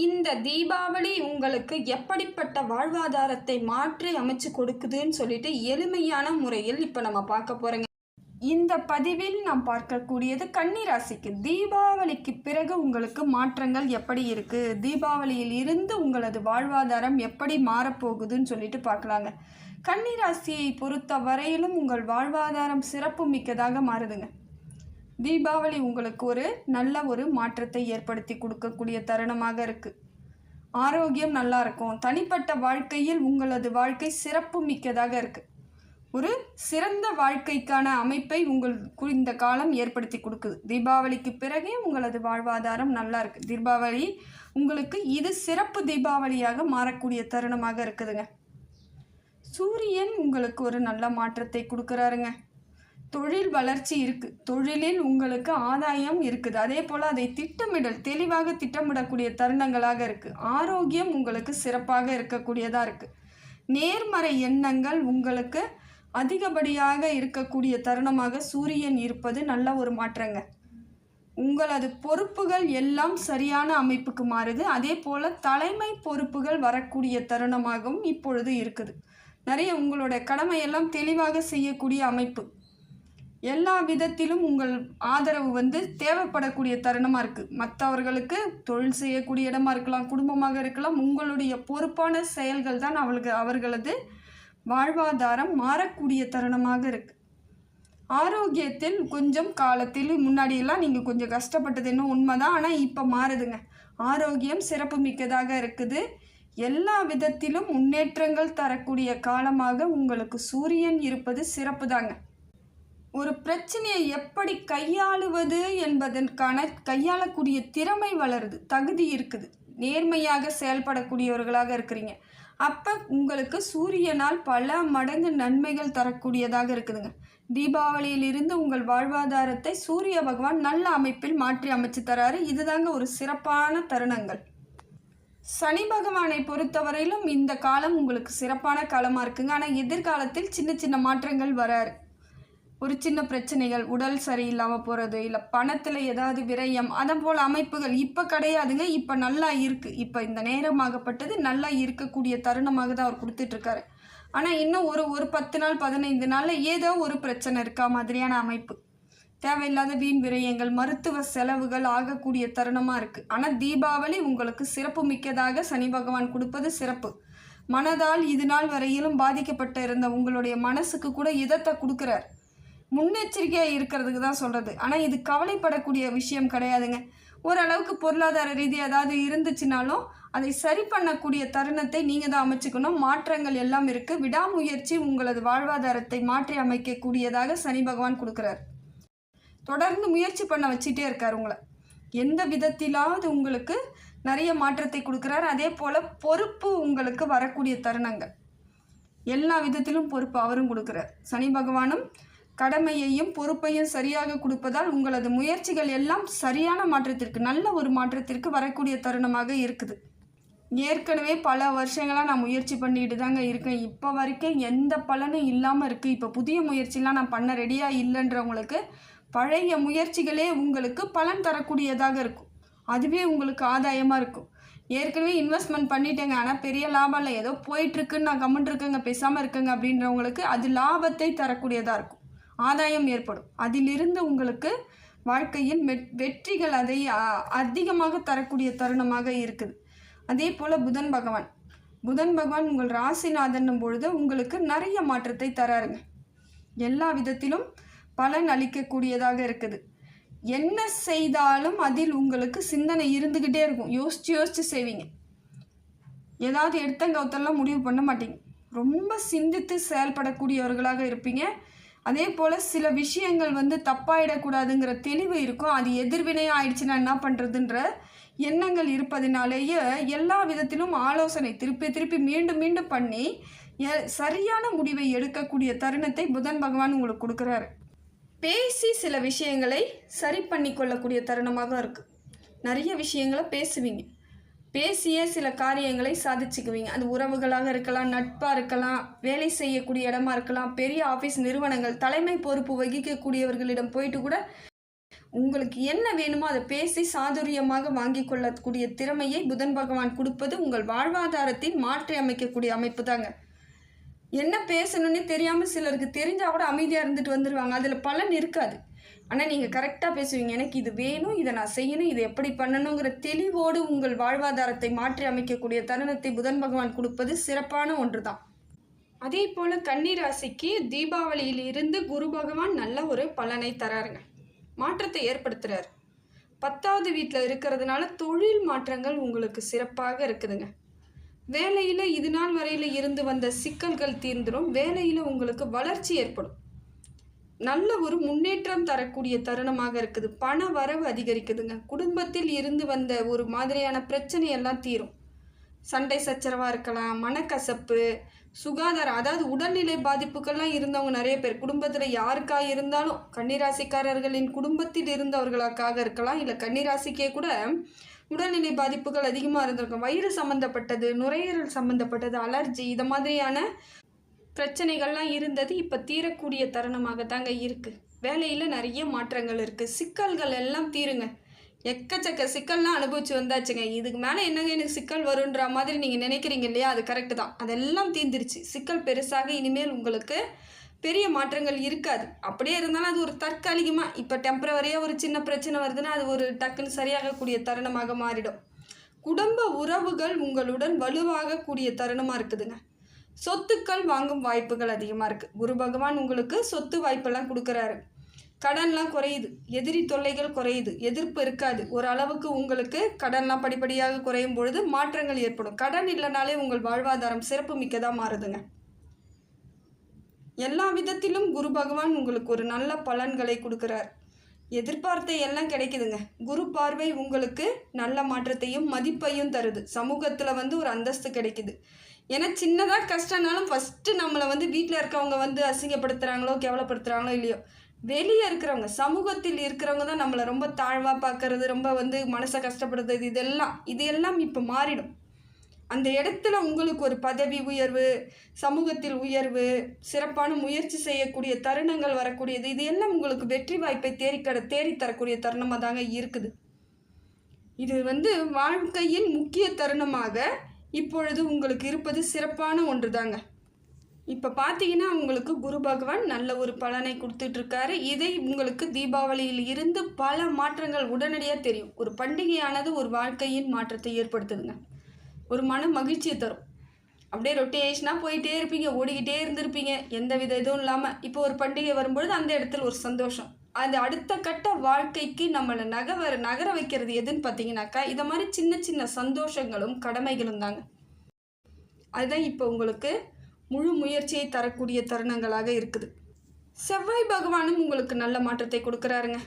இந்த தீபாவளி உங்களுக்கு எப்படிப்பட்ட வாழ்வாதாரத்தை மாற்றி அமைச்சு கொடுக்குதுன்னு சொல்லிட்டு எளிமையான முறையில் இப்போ நம்ம பார்க்க போகிறோங்க இந்த பதிவில் நாம் பார்க்கக்கூடியது கன்னிராசிக்கு. தீபாவளிக்கு பிறகு உங்களுக்கு மாற்றங்கள் எப்படி இருக்குது தீபாவளியில் இருந்து உங்களது வாழ்வாதாரம் எப்படி மாறப்போகுதுன்னு சொல்லிட்டு பார்க்கலாங்க. கன்னிராசியை பொறுத்த வரையிலும் உங்கள் வாழ்வாதாரம் சிறப்பு மிக்கதாக மாறுதுங்க. தீபாவளி உங்களுக்கு ஒரு நல்ல ஒரு மாற்றத்தை ஏற்படுத்தி கொடுக்கக்கூடிய தருணமாக இருக்குது ஆரோக்கியம் நல்லா இருக்கும். தனிப்பட்ட வாழ்க்கையில் உங்களது வாழ்க்கை சிறப்பு மிக்கதாக இருக்குது ஒரு சிறந்த வாழ்க்கைக்கான அமைப்பை உங்கள் இந்த காலம் ஏற்படுத்தி கொடுக்குது. தீபாவளிக்கு பிறகே உங்களது வாழ்வாதாரம் நல்லா இருக்குது தீபாவளி உங்களுக்கு இது சிறப்பு தீபாவளியாக மாறக்கூடிய தருணமாக இருக்குதுங்க. சூரியன் உங்களுக்கு ஒரு நல்ல மாற்றத்தை கொடுக்குறாருங்க. தொழில் வளர்ச்சி இருக்குது தொழிலில் உங்களுக்கு ஆதாயம் இருக்குது. அதே போல் அதை திட்டமிடல் தெளிவாக திட்டமிடக்கூடிய தருணங்களாக இருக்குது ஆரோக்கியம் உங்களுக்கு சிறப்பாக இருக்கக்கூடியதாக இருக்குது நேர்மறை எண்ணங்கள் உங்களுக்கு அதிகப்படியாக இருக்கக்கூடிய தருணமாக சூரியன் இருப்பது நல்ல ஒரு மாற்றங்க. உங்களது பொறுப்புகள் எல்லாம் சரியான அமைப்புக்கு மாறுது. அதே போல் தலைமை பொறுப்புகள் வரக்கூடிய தருணமாகவும் இப்பொழுது இருக்குது. நிறைய உங்களோட கடமையெல்லாம் தெளிவாக செய்யக்கூடிய அமைப்பு. எல்லா விதத்திலும் உங்கள் ஆதரவு வந்து தேவைப்படக்கூடிய தருணமாக இருக்குது மற்றவர்களுக்கு தொழில் செய்யக்கூடிய இடமா இருக்கலாம் குடும்பமாக இருக்கலாம் உங்களுடைய பொறுப்பான செயல்கள் தான் அவளுக்கு அவர்களது வாழ்வாதாரம் மாறக்கூடிய தருணமாக இருக்குது ஆரோக்கியத்தில் கொஞ்சம் காலத்தில் முன்னாடியெல்லாம் நீங்கள் கொஞ்சம் கஷ்டப்பட்டது உண்மை தான் ஆனால் இப்போ மாறுதுங்க. ஆரோக்கியம் சிறப்பு மிக்கதாக இருக்குது. எல்லா விதத்திலும் முன்னேற்றங்கள் தரக்கூடிய காலமாக உங்களுக்கு சூரியன் இருப்பது சிறப்பு தாங்க ஒரு பிரச்சனையை எப்படி கையாளுவது என்பதற்கான கையாளக்கூடிய திறமை வளருது தகுதி இருக்குது. நேர்மையாக செயல்படக்கூடியவர்களாக இருக்கிறீங்க. அப்போ உங்களுக்கு சூரியனால் பல மடங்கு நன்மைகள் தரக்கூடியதாக இருக்குதுங்க. தீபாவளியிலிருந்து உங்கள் வாழ்வாதாரத்தை சூரிய பகவான் நல்ல அமைப்பில் மாற்றி அமைச்சு தராரு. இதுதாங்க ஒரு சிறப்பான தருணங்கள். சனி பகவானை பொறுத்தவரையிலும் இந்த காலம் உங்களுக்கு சிறப்பான காலமாக இருக்குங்க. ஆனால் எதிர்காலத்தில் சின்ன சின்ன மாற்றங்கள் வராரு ஒரு சின்ன பிரச்சனைகள் உடல் சரியில்லாமல் போகிறது இல்லை பணத்தில் ஏதாவது விரயம் அதை போல் அமைப்புகள் இப்போ கிடையாதுங்க. இப்போ நல்லா இருக்குது இப்போ இந்த நேரமாகப்பட்டது நல்லா இருக்கக்கூடிய தருணமாக தான் அவர் கொடுத்துட்ருக்காரு. ஆனால் இன்னும் ஒரு ஒரு பத்து நாள் பதினைந்து நாளில் ஏதோ ஒரு பிரச்சனை இருக்கா மாதிரியான அமைப்பு. தேவையில்லாத வீண் விரயங்கள் மருத்துவ செலவுகள் ஆகக்கூடிய தருணமாக இருக்குது ஆனால் தீபாவளி உங்களுக்கு சிறப்பு மிக்கதாக சனி பகவான் கொடுப்பது சிறப்பு. மனதால் இது நாள் வரையிலும் பாதிக்கப்பட்டு இருந்த உங்களுடைய மனசுக்கு கூட இதத்தை கொடுக்குறார். முன்னெச்சரிக்கையாக இருக்கிறதுக்கு தான் சொல்கிறது ஆனால் இது கவலைப்படக்கூடிய விஷயம் கிடையாதுங்க. ஓரளவுக்கு பொருளாதார ரீதியாக ஏதாவது இருந்துச்சுனாலும் அதை சரி பண்ணக்கூடிய தருணத்தை நீங்கள் தான் அமைச்சுக்கணும். மாற்றங்கள் எல்லாம் இருக்குது விடாமுயற்சி உங்களது வாழ்வாதாரத்தை மாற்றி அமைக்கக்கூடியதாக சனி பகவான் கொடுக்குறார். தொடர்ந்து முயற்சி பண்ண வச்சுட்டே இருக்கார் உங்களை. எந்த விதத்திலாவது உங்களுக்கு நிறைய மாற்றத்தை கொடுக்குறாரு. அதே போல் பொறுப்பு உங்களுக்கு வரக்கூடிய தருணங்கள். எல்லா விதத்திலும் பொறுப்பு அவரும் கொடுக்குறார். சனி பகவானும் கடமையையும் பொறுப்பையும் சரியாக கொடுப்பதால் உங்களது முயற்சிகள் எல்லாம் சரியான மாற்றத்திற்கு நல்ல ஒரு மாற்றத்திற்கு வரக்கூடிய தருணமாக இருக்குது. ஏற்கனவே பல வருஷங்களாக நான் முயற்சி பண்ணிட்டு தாங்க இருக்கேன். இப்போ வரைக்கும் எந்த பலனும் இல்லாமல் இருக்குது இப்போ புதிய முயற்சிலாம் நான் பண்ண ரெடியாக இல்லைன்றவங்களுக்கு பழைய முயற்சிகளே உங்களுக்கு பலன் தரக்கூடியதாக இருக்கும். அதுவே உங்களுக்கு ஆதாயமாக இருக்கும். ஏற்கனவே இன்வெஸ்ட்மெண்ட் பண்ணிட்டேங்க. ஆனால் பெரிய லாபம் இல்லை. ஏதோ போயிட்டுருக்குன்னு நான் கமெண்ட் இருக்கேங்க. பேசாமல் இருக்கேங்க அப்படின்றவங்களுக்கு அது லாபத்தை தரக்கூடியதாக இருக்கும். ஆதாயம் ஏற்படும். அதிலிருந்து உங்களுக்கு வாழ்க்கையில் வெட் வெற்றிகள் அதை அ, அதிகமாக தரக்கூடிய தருணமாக இருக்குது. அதே போல் புதன் பகவான். புதன் பகவான் உங்கள் ராசிநாதன் பொழுது உங்களுக்கு நிறைய மாற்றத்தை தராருங்க. எல்லா விதத்திலும் பலன் அளிக்கக்கூடியதாக இருக்குது. என்ன செய்தாலும் அதில் உங்களுக்கு சிந்தனை இருந்துக்கிட்டே இருக்கும். யோசிச்சு யோசிச்சு செய்வீங்க. ஏதாவது எடுத்தங்கவுத்தெல்லாம் முடிவு பண்ண மாட்டீங்க. ரொம்ப சிந்தித்து செயல்படக்கூடியவர்களாக இருப்பீங்க. அதே போல் சில விஷயங்கள் வந்து தப்பாயிடக்கூடாதுங்கிற தெளிவு இருக்கும். அது எதிர்வினையாக ஆயிடுச்சுன்னா என்ன பண்ணுறதுன்ற எண்ணங்கள் இருப்பதினாலேயே எல்லா விதத்திலும் ஆலோசனை திருப்பி திருப்பி மீண்டும் மீண்டும் பண்ணி எ- சரியான முடிவை எடுக்கக்கூடிய தருணத்தை புதன் பகவான் உங்களுக்கு கொடுக்குறாரு. பேசி சில விஷயங்களை சரி பண்ணி கொள்ளக்கூடிய தருணமாக இருக்குது நிறைய விஷயங்களை பேசுவீங்க. பேசியே சில காரியங்களை சாதிச்சுக்குவீங்க. அது உறவுகளாக இருக்கலாம் நட்பாக இருக்கலாம் வேலை செய்யக்கூடிய இடமா இருக்கலாம் பெரிய ஆஃபீஸ் நிறுவனங்கள் தலைமை பொறுப்பு வகிக்கக்கூடியவர்களிடம் போயிட்டு கூட உங்களுக்கு என்ன வேணுமோ அதை பேசி சாதுரியமாக வாங்கி கொள்ளக்கூடிய திறமையை புதன் பகவான் கொடுப்பது உங்கள் வாழ்வாதாரத்தை மாற்றி அமைக்கக்கூடிய அமைப்பு தாங்க. என்ன பேசணும்னே தெரியாமல் சிலருக்கு தெரிஞ்சால் கூட அமைதியாக இருந்துட்டு வந்துடுவாங்க அதில் பலன் இருக்காது. ஆனால் நீங்கள் கரெக்டாக பேசுவீங்க. எனக்கு இது வேணும் இதை நான் செய்யணும் இதை எப்படி பண்ணணுங்கிற தெளிவோடு உங்கள் வாழ்வாதாரத்தை மாற்றி அமைக்கக்கூடிய தருணத்தை புதன் பகவான் கொடுப்பது சிறப்பான ஒன்று தான் அதே போல் கன்னிராசிக்கு தீபாவளியில் இருந்து குரு பகவான் நல்ல ஒரு பலனை தராருங்க. மாற்றத்தை ஏற்படுத்துகிறார் பத்தாவது வீட்டில் இருக்கிறதுனால தொழில் மாற்றங்கள் உங்களுக்கு சிறப்பாக இருக்குதுங்க. வேலையில் இது நாள் வரையில் இருந்து வந்த சிக்கல்கள் தீர்ந்துடும் வேலையில் உங்களுக்கு வளர்ச்சி ஏற்படும். நல்ல ஒரு முன்னேற்றம் தரக்கூடிய தருணமாக இருக்குது. பண வரவு அதிகரிக்குதுங்க. குடும்பத்தில் இருந்து வந்த ஒரு மாதிரியான பிரச்சனையெல்லாம் தீரும். சண்டை சச்சரவாக இருக்கலாம் மனக்கசப்பு சுகாதாரம் அதாவது உடல்நிலை பாதிப்புகள்லாம் இருந்தவங்க நிறைய பேர். குடும்பத்தில் யாருக்காக இருந்தாலும் கன்னிராசிக்காரர்களின் குடும்பத்தில் இருந்தவர்களுக்காக இருக்கலாம் இல்லை கன்னிராசிக்கே கூட உடல்நிலை பாதிப்புகள் அதிகமாக இருந்திருக்கும். வயிறு சம்மந்தப்பட்டது நுரையீரல் சம்மந்தப்பட்டது அலர்ஜி இதை மாதிரியான பிரச்சனைகள்லாம் இருந்தது இப்போ தீரக்கூடிய தருணமாக தாங்க இருக்குது வேலையில் நிறைய மாற்றங்கள் இருக்குது சிக்கல்கள் எல்லாம் தீருங்க. எக்கச்சக்க சிக்கல்லாம் அனுபவிச்சு வந்தாச்சுங்க. இதுக்கு மேலே என்னங்க எனக்கு சிக்கல் வருன்ற மாதிரி நீங்கள் நினைக்கிறீங்க இல்லையா? அது கரெக்டு தான். அதெல்லாம் தீர்ந்துருச்சு. சிக்கல் பெருசாக இனிமேல் உங்களுக்கு பெரிய மாற்றங்கள் இருக்காது. அப்படியே இருந்தாலும் அது ஒரு தற்காலிகமாக இப்போ டெம்பரவரியாக ஒரு சின்ன பிரச்சனை வருதுன்னா அது ஒரு டக்குன்னு சரியாகக்கூடிய தருணமாக மாறிடும். குடும்ப உறவுகள் உங்களுடன் வலுவாகக்கூடிய தருணமாக இருக்குதுங்க. சொத்துக்கள் வாங்கும் வாய்ப்புகள் அதிகமாக இருக்குது குரு பகவான் உங்களுக்கு சொத்து வாய்ப்பெல்லாம் கொடுக்குறாரு. கடன்லாம் குறையுது. எதிரி தொல்லைகள் குறையுது. எதிர்ப்பு இருக்காது. ஒரு அளவுக்கு உங்களுக்கு கடன்லாம் படிப்படியாக குறையும் பொழுது மாற்றங்கள் ஏற்படும். கடன் இல்லைனாலே உங்கள் வாழ்வாதாரம் சிறப்பு மிக்கதாக மாறுதுங்க. எல்லா விதத்திலும் குரு பகவான் உங்களுக்கு ஒரு நல்ல பலன்களை கொடுக்குறார். எதிர்பார்த்த எல்லாம் கிடைக்குதுங்க. குரு பார்வை உங்களுக்கு நல்ல மாற்றத்தையும் மதிப்பையும் தருது. சமூகத்தில் வந்து ஒரு அந்தஸ்து கிடைக்குது. ஏன்னா சின்னதாக கஷ்டம்னாலும் ஃபஸ்ட்டு நம்மளை வந்து வீட்டில் இருக்கவங்க வந்து அசிங்கப்படுத்துகிறாங்களோ கேவலப்படுத்துகிறாங்களோ இல்லையோ வெளியே இருக்கிறவங்க சமூகத்தில் இருக்கிறவங்க தான் நம்மளை ரொம்ப தாழ்வாக பார்க்கறது ரொம்ப வந்து மனசை கஷ்டப்படுறது இதெல்லாம் இது எல்லாம் இப்போ மாறிடும். அந்த இடத்துல உங்களுக்கு ஒரு பதவி உயர்வு சமூகத்தில் உயர்வு சிறப்பான முயற்சி செய்யக்கூடிய தருணங்கள் வரக்கூடியது இது எல்லாம் உங்களுக்கு வெற்றி வாய்ப்பை தேடிக்கட தேடி தரக்கூடிய தருணமாக தாங்க இருக்குது. இது வந்து வாழ்க்கையின் முக்கிய தருணமாக இப்பொழுது உங்களுக்கு இருப்பது சிறப்பான ஒன்று தாங்க. இப்போ பார்த்தீங்கன்னா உங்களுக்கு குரு பகவான் நல்ல ஒரு பலனை கொடுத்துட்ருக்காரு. இதை உங்களுக்கு தீபாவளியில் இருந்து பல மாற்றங்கள் உடனடியாக தெரியும். ஒரு பண்டிகையானது ஒரு வாழ்க்கையின் மாற்றத்தை ஏற்படுத்துதுங்க. ஒரு மன மகிழ்ச்சியை தரும். அப்படியே ரொட்டேஷனாக போயிட்டே இருப்பீங்க ஓடிக்கிட்டே இருந்திருப்பீங்க. எந்த வித இதுவும் இல்லாமல் இப்போ ஒரு பண்டிகை வரும்பொழுது அந்த இடத்துல ஒரு சந்தோஷம். அந்த அடுத்த கட்ட வாழ்க்கைக்கு நம்மளை நகர நகர வைக்கிறது எதுன்னு பார்த்தீங்கன்னாக்கா இதை மாதிரி சின்ன சின்ன சந்தோஷங்களும் கடமைகளும் தாங்க. அதுதான் இப்போ உங்களுக்கு முழு முயற்சியை தரக்கூடிய தருணங்களாக இருக்குது. செவ்வாய் பகவானும் உங்களுக்கு நல்ல மாற்றத்தை கொடுக்குறாருங்க.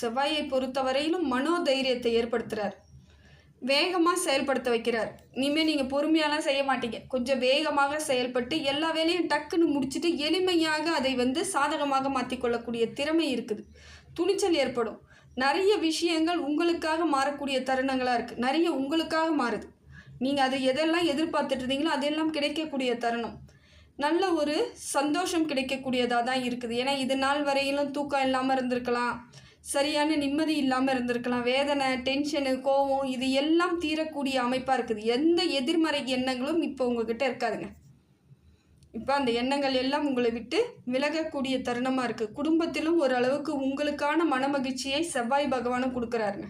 செவ்வாயை பொறுத்தவரையிலும் மனோதைரியத்தை ஏற்படுத்துகிறார் வேகமாக செயல்படுத்த வைக்கிறார். இனிமேல் நீங்கள் பொறுமையாலாம் செய்ய மாட்டீங்க. கொஞ்சம் வேகமாக செயல்பட்டு எல்லா வேலையும் டக்குன்னு முடிச்சுட்டு எளிமையாக அதை வந்து சாதகமாக மாற்றிக்கொள்ளக்கூடிய திறமை இருக்குது. துணிச்சல் ஏற்படும். நிறைய விஷயங்கள் உங்களுக்காக மாறக்கூடிய தருணங்களாக இருக்குது நிறைய உங்களுக்காக மாறுது. நீங்கள் அதை எதெல்லாம் எதிர்பார்த்துட்டு இருந்தீங்களோ அதெல்லாம் கிடைக்கக்கூடிய தருணம். நல்ல ஒரு சந்தோஷம் கிடைக்கக்கூடியதாக தான் இருக்குது. ஏன்னா இது நாள் வரையிலும் தூக்கம் இல்லாமல் இருந்திருக்கலாம். சரியான நிம்மதி இல்லாமல் இருந்திருக்கலாம். வேதனை டென்ஷனு கோவம் இது எல்லாம் தீரக்கூடிய அமைப்பாக இருக்குது. எந்த எதிர்மறை எண்ணங்களும் இப்போ உங்ககிட்ட இருக்காதுங்க. இப்போ அந்த எண்ணங்கள் எல்லாம் உங்களை விட்டு விலகக்கூடிய தருணமாக இருக்குது குடும்பத்திலும் ஓரளவுக்கு உங்களுக்கான மனமகிழ்ச்சியை செவ்வாய் பகவானும் கொடுக்குறாருங்க.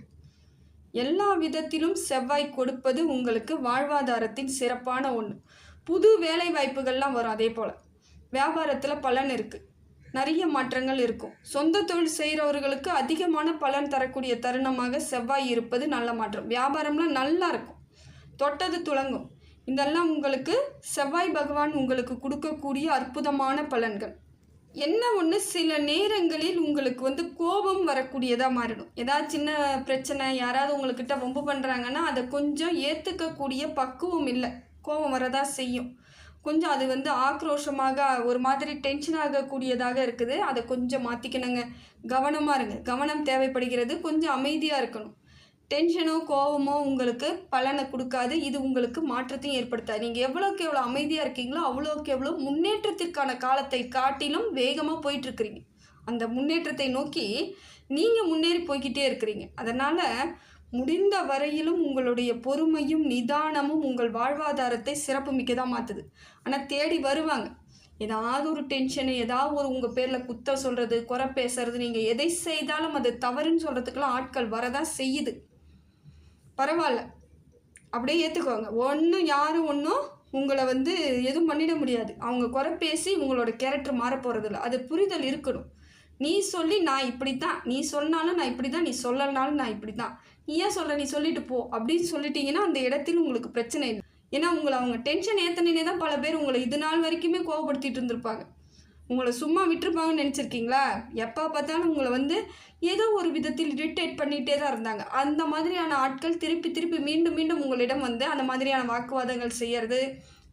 எல்லா விதத்திலும் செவ்வாய் கொடுப்பது உங்களுக்கு வாழ்வாதாரத்தின் சிறப்பான ஒன்று புது வேலை வாய்ப்புகள்லாம் வரும் அதே போல். வியாபாரத்தில் பலன் இருக்குது நிறைய மாற்றங்கள் இருக்கும். சொந்த தொழில் செய்கிறவர்களுக்கு அதிகமான பலன் தரக்கூடிய தருணமாக செவ்வாய் இருப்பது நல்ல மாற்றம். வியாபாரம்லாம் நல்லா இருக்கும். தொட்டது துளங்கும். இதெல்லாம் உங்களுக்கு செவ்வாய் பகவான் உங்களுக்கு கொடுக்கக்கூடிய அற்புதமான பலன்கள். என்ன ஒன்று சில நேரங்களில் உங்களுக்கு வந்து கோபம் வரக்கூடியதாக மாறிடும் ஏதாவது சின்ன பிரச்சனை யாராவது உங்கள்கிட்ட வம்பு பண்ணுறாங்கன்னா அதை கொஞ்சம் ஏற்றுக்கக்கூடிய பக்குவம் இல்லை. கோபம் வரதா செய்யும். கொஞ்சம் அது வந்து ஆக்ரோஷமாக ஒரு மாதிரி டென்ஷன் ஆகக்கூடியதாக இருக்குது. அதை கொஞ்சம் மாற்றிக்கணுங்க கவனமாக இருங்க. கவனம் தேவைப்படுகிறது. கொஞ்சம் அமைதியாக இருக்கணும். டென்ஷனோ கோவமோ உங்களுக்கு பலனை கொடுக்காது. இது உங்களுக்கு மாற்றத்தையும் ஏற்படுத்தாது. நீங்கள் எவ்வளோக்கு எவ்வளோ அமைதியாக இருக்கீங்களோ அவ்வளோக்கு எவ்வளோ முன்னேற்றத்திற்கான காலத்தை காட்டிலும் வேகமாக போயிட்டுருக்குறீங்க. அந்த முன்னேற்றத்தை நோக்கி நீங்கள் முன்னேறி போய்கிட்டே இருக்கிறீங்க. அதனால் முடிந்த வரையிலும் உங்களுடைய பொறுமையும் நிதானமும் உங்கள் வாழ்வாதாரத்தை சிறப்பு மிக்கதாக மாற்றுது ஆனால் தேடி வருவாங்க. ஏதாவது ஒரு டென்ஷனு ஏதாவது ஒரு உங்கள் பேரில் குத்த சொல்கிறது குறை பேசுறது நீங்கள் எதை செய்தாலும் அது தவறுன்னு சொல்கிறதுக்கெல்லாம் ஆட்கள் வரதான் செய்யுது. பரவாயில்ல. அப்படியே ஏற்றுக்கோங்க ஒன்றும் யாரும் ஒன்றும் உங்களை வந்து எதுவும் பண்ணிட முடியாது. அவங்க குறை பேசி உங்களோட கேரக்டர் மாற போகிறதில்ல அது புரிதல் இருக்கணும். நீ சொல்லி நான் இப்படி தான் நீ சொன்னாலும் நான் இப்படி தான் நீ சொல்லலனாலும் நான் இப்படி தான் ஏன் சொல்கிற நீ சொல்லிட்டு போ அப்படின்னு சொல்லிட்டீங்கன்னா அந்த இடத்தில் உங்களுக்கு பிரச்சனை இல்லை. ஏன்னா உங்களை அவங்க டென்ஷன் ஏற்றனே தான் பல பேர் உங்களை இது நாள் வரைக்குமே கோவப்படுத்திட்டு இருந்திருப்பாங்க. உங்களை சும்மா விட்டுருப்பாங்கன்னு நினச்சிருக்கீங்களா? எப்போ பார்த்தாலும் உங்களை வந்து ஏதோ ஒரு விதத்தில் இரிட்டேட் பண்ணிகிட்டே தான் இருந்தாங்க. அந்த மாதிரியான ஆட்கள் திருப்பி திருப்பி மீண்டும் மீண்டும் உங்களிடம் வந்து அந்த மாதிரியான வாக்குவாதங்கள் செய்கிறது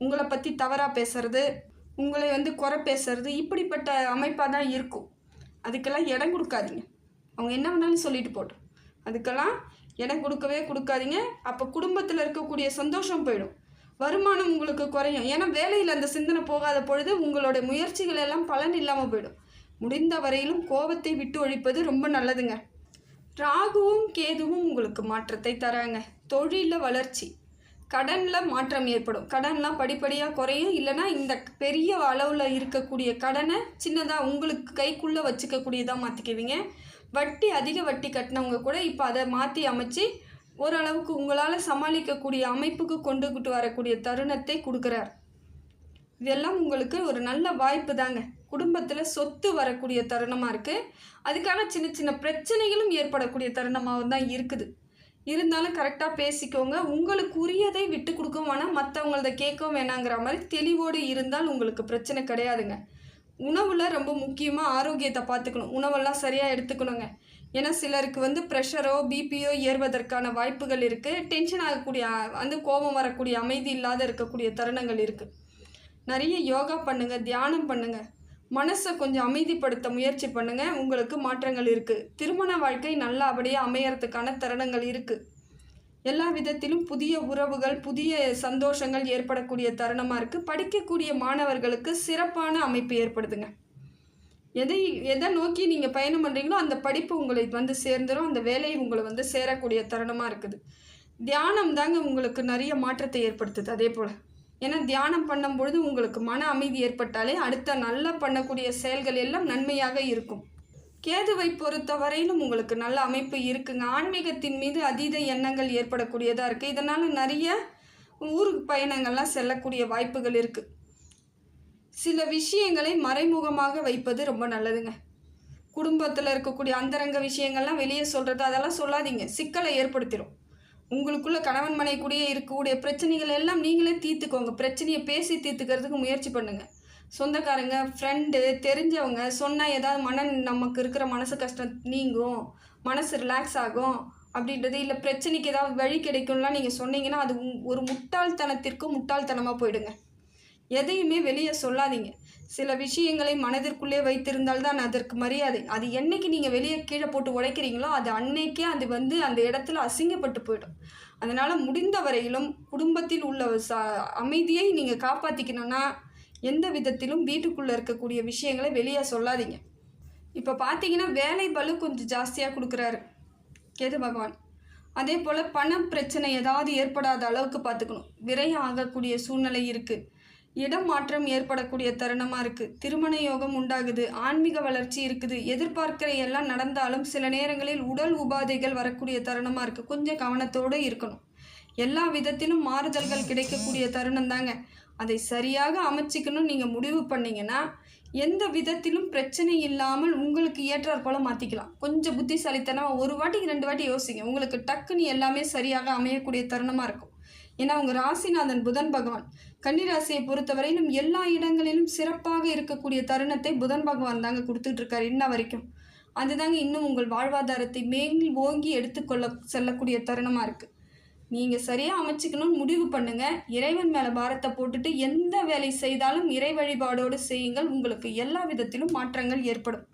உங்களை பற்றி தவறாக பேசுறது உங்களை வந்து குறை பேசுறது இப்படிப்பட்ட அமைப்பாக தான் இருக்கும். அதுக்கெல்லாம் இடம் கொடுக்காதீங்க. அவங்க என்ன வேணாலும் சொல்லிட்டு போட்டோம் அதுக்கெல்லாம் இடம் கொடுக்கவே கொடுக்காதீங்க. அப்போ குடும்பத்தில் இருக்கக்கூடிய சந்தோஷம் போயிடும். வருமானம் உங்களுக்கு குறையும். ஏன்னா வேலையில் அந்த சிந்தனை போகாத பொழுது உங்களோட முயற்சிகள் எல்லாம் பலன் இல்லாமல் போயிடும். முடிந்த வரையிலும் கோபத்தை விட்டு ஒழிப்பது ரொம்ப நல்லதுங்க. ராகுவும் கேதுவும் உங்களுக்கு மாற்றத்தை தராங்க. தொழிலில் வளர்ச்சி. கடனில் மாற்றம் ஏற்படும். கடன்லாம் படிப்படியாக குறையும். இல்லைன்னா இந்த பெரிய அளவில் இருக்கக்கூடிய கடனை சின்னதாக உங்களுக்கு கைக்குள்ளே வச்சுக்கக்கூடியதாக மாற்றிக்குவீங்க வட்டி அதிக வட்டி கட்டினவங்க கூட இப்போ அதை மாற்றி அமைச்சு ஓரளவுக்கு உங்களால் சமாளிக்கக்கூடிய அமைப்புக்கு கொண்டுகிட்டு வரக்கூடிய தருணத்தை கொடுக்குறார். இதெல்லாம் உங்களுக்கு ஒரு நல்ல வாய்ப்பு தாங்க. குடும்பத்தில் சொத்து வரக்கூடிய தருணமாக இருக்குது அதுக்கான சின்ன சின்ன பிரச்சனைகளும் ஏற்படக்கூடிய தருணமாகவும் தான் இருக்குது. இருந்தாலும் கரெக்டாக பேசிக்கோங்க. உங்களுக்கு உரியதை விட்டு கொடுக்கவும் வேணாம். மற்றவங்களத கேட்கவும் வேணாங்கிற மாதிரி தெளிவோடு இருந்தால் உங்களுக்கு பிரச்சனை கிடையாதுங்க. உணவில் ரொம்ப முக்கியமாக ஆரோக்கியத்தை பார்த்துக்கணும். உணவெல்லாம் சரியாக எடுத்துக்கணுங்க. ஏன்னா சிலருக்கு வந்து ப்ரெஷரோ பிபியோ ஏறுவதற்கான வாய்ப்புகள் இருக்குது டென்ஷன் ஆகக்கூடிய வந்து கோபம் வரக்கூடிய அமைதி இல்லாத இருக்கக்கூடிய தருணங்கள் இருக்குது நிறைய யோகா பண்ணுங்கள் தியானம் பண்ணுங்கள் மனசை கொஞ்சம் அமைதிப்படுத்த முயற்சி பண்ணுங்கள் உங்களுக்கு மாற்றங்கள் இருக்குது திருமண வாழ்க்கை நல்லபடியாக அமையறதுக்கான தருணங்கள் இருக்குது எல்லா விதத்திலும் புதிய உறவுகள் புதிய சந்தோஷங்கள் ஏற்படக்கூடிய தருணமாக இருக்குது படிக்கக்கூடிய மாணவர்களுக்கு சிறப்பான அமைப்பு ஏற்படுதுங்க. எதை எதை நோக்கி நீங்கள் பயணம் பண்ணுறீங்களோ அந்த படிப்பு உங்களை வந்து சேர்ந்துடும் அந்த வேலை உங்களை வந்து சேரக்கூடிய தருணமாக இருக்குது. தியானம் தாங்க உங்களுக்கு நிறைய மாற்றத்தை ஏற்படுத்துது அதே போல். ஏன்னா தியானம் பண்ணும்பொழுது உங்களுக்கு மன அமைதி ஏற்பட்டாலே அடுத்த நல்லா பண்ணக்கூடிய செயல்கள் எல்லாம் நன்மையாக இருக்கும். கேதுவை பொறுத்தவரையிலும் உங்களுக்கு நல்ல அமைப்பு இருக்குங்க. ஆன்மீகத்தின் மீது அதீத எண்ணங்கள் ஏற்படக்கூடியதாக இருக்குது இதனால் நிறைய ஊருக்கு பயணங்கள்லாம் செல்லக்கூடிய வாய்ப்புகள் இருக்குது சில விஷயங்களை மறைமுகமாக வைப்பது ரொம்ப நல்லதுங்க. குடும்பத்தில் இருக்கக்கூடிய அந்தரங்க விஷயங்கள்லாம் வெளியே சொல்கிறது அதெல்லாம் சொல்லாதீங்க. சிக்கலை ஏற்படுத்திடும் உங்களுக்குள்ளே கணவன் மனை இருக்கக்கூடிய பிரச்சனைகள் எல்லாம் நீங்களே தீர்த்துக்கோங்க. பிரச்சனையை பேசி தீர்த்துக்கிறதுக்கு முயற்சி பண்ணுங்கள் சொந்தக்காரங்க ஃப்ரெண்டு தெரிஞ்சவங்க சொன்னால் ஏதாவது மன நமக்கு இருக்கிற மனசு கஷ்டம் நீங்கும் மனசு ரிலாக்ஸ் ஆகும் அப்படின்றது இல்லை பிரச்சனைக்கு ஏதாவது வழி கிடைக்கும்லாம் நீங்கள் சொன்னீங்கன்னா அது ஒரு முட்டாள்தனத்திற்கும் முட்டாள்தனமாக போயிடுங்க. எதையுமே வெளியே சொல்லாதீங்க. சில விஷயங்களை மனதிற்குள்ளே வைத்திருந்தால் தான் அதற்கு மரியாதை. அது என்னைக்கு நீங்கள் வெளியே கீழே போட்டு உடைக்கிறீங்களோ அது அன்னைக்கே அது வந்து அந்த இடத்துல அசிங்கப்பட்டு போயிடும். அதனால் முடிந்த வரையிலும் குடும்பத்தில் உள்ள ச அமைதியை நீங்கள் காப்பாற்றிக்கணும்னா எந்த விதத்திலும் வீட்டுக்குள்ளே இருக்கக்கூடிய விஷயங்களை வெளியே சொல்லாதீங்க. இப்போ பார்த்தீங்கன்னா வேலை பலு கொஞ்சம் ஜாஸ்தியாக கொடுக்குறாரு. கேது பகவான். அதே போல் பணம் பிரச்சனை ஏதாவது ஏற்படாத அளவுக்கு பார்த்துக்கணும் விரையம் ஆகக்கூடிய சூழ்நிலை இருக்குது இடம் மாற்றம் ஏற்படக்கூடிய தருணமாக இருக்குது திருமண யோகம் உண்டாகுது. ஆன்மீக வளர்ச்சி இருக்குது. எதிர்பார்க்கிற எல்லாம் நடந்தாலும் சில நேரங்களில் உடல் உபாதைகள் வரக்கூடிய தருணமாக இருக்குது கொஞ்சம் கவனத்தோடு இருக்கணும். எல்லா விதத்திலும் மாறுதல்கள் கிடைக்கக்கூடிய தருணம் தாங்க. அதை சரியாக அமைச்சிக்கணும் நீங்கள் முடிவு பண்ணீங்கன்னா எந்த விதத்திலும் பிரச்சனை இல்லாமல் உங்களுக்கு ஏற்றாற் போல் மாற்றிக்கலாம் கொஞ்சம் புத்திசாலித்தனமாக ஒரு வாட்டிக்கு ரெண்டு வாட்டி யோசிங்க. உங்களுக்கு டக்குன்னு எல்லாமே சரியாக அமையக்கூடிய தருணமாக இருக்கும். ஏன்னா உங்கள் ராசிநாதன் புதன் பகவான். கன்னிராசியை பொறுத்தவரையிலும் எல்லா இடங்களிலும் சிறப்பாக இருக்கக்கூடிய தருணத்தை புதன் பகவான் தாங்க கொடுத்துட்ருக்காரு இன்ன வரைக்கும். அதுதாங்க இன்னும் உங்கள் வாழ்வாதாரத்தை மேல் ஓங்கி எடுத்துக்கொள்ள செல்லக்கூடிய தருணமாக இருக்குது நீங்கள் சரியாக அமைச்சிக்கணும்னு முடிவு பண்ணுங்கள் இறைவன் மேலே பாரத்தை போட்டுட்டு எந்த வேலை செய்தாலும் இறை வழிபாடோடு செய்யுங்கள். உங்களுக்கு எல்லா விதத்திலும் மாற்றங்கள் ஏற்படும்.